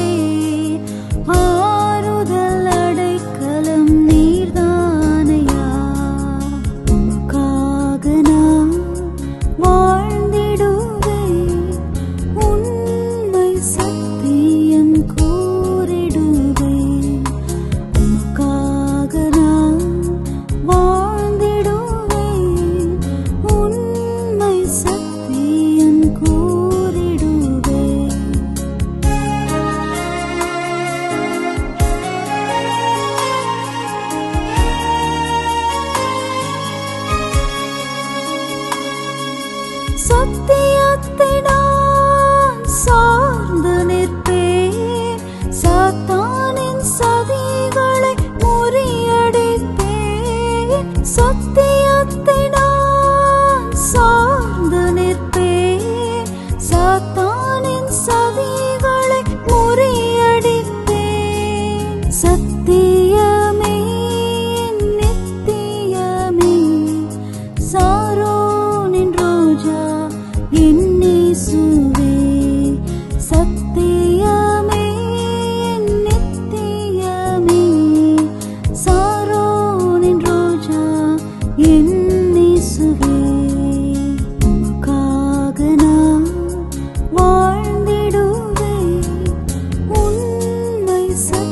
be சத்தானின் சதிகளை முறியடிப்பேன் சத்தியத்தை நான் சார்ந்து நிற்பேன். சத்தானின் சதிகளை முறியடிப்பேன் சத்தியமே நித்தியமே சாரோனின் ரோஜா என்னே சுவே சத்திய வாழ்ந்திடுவே உண்மை சத்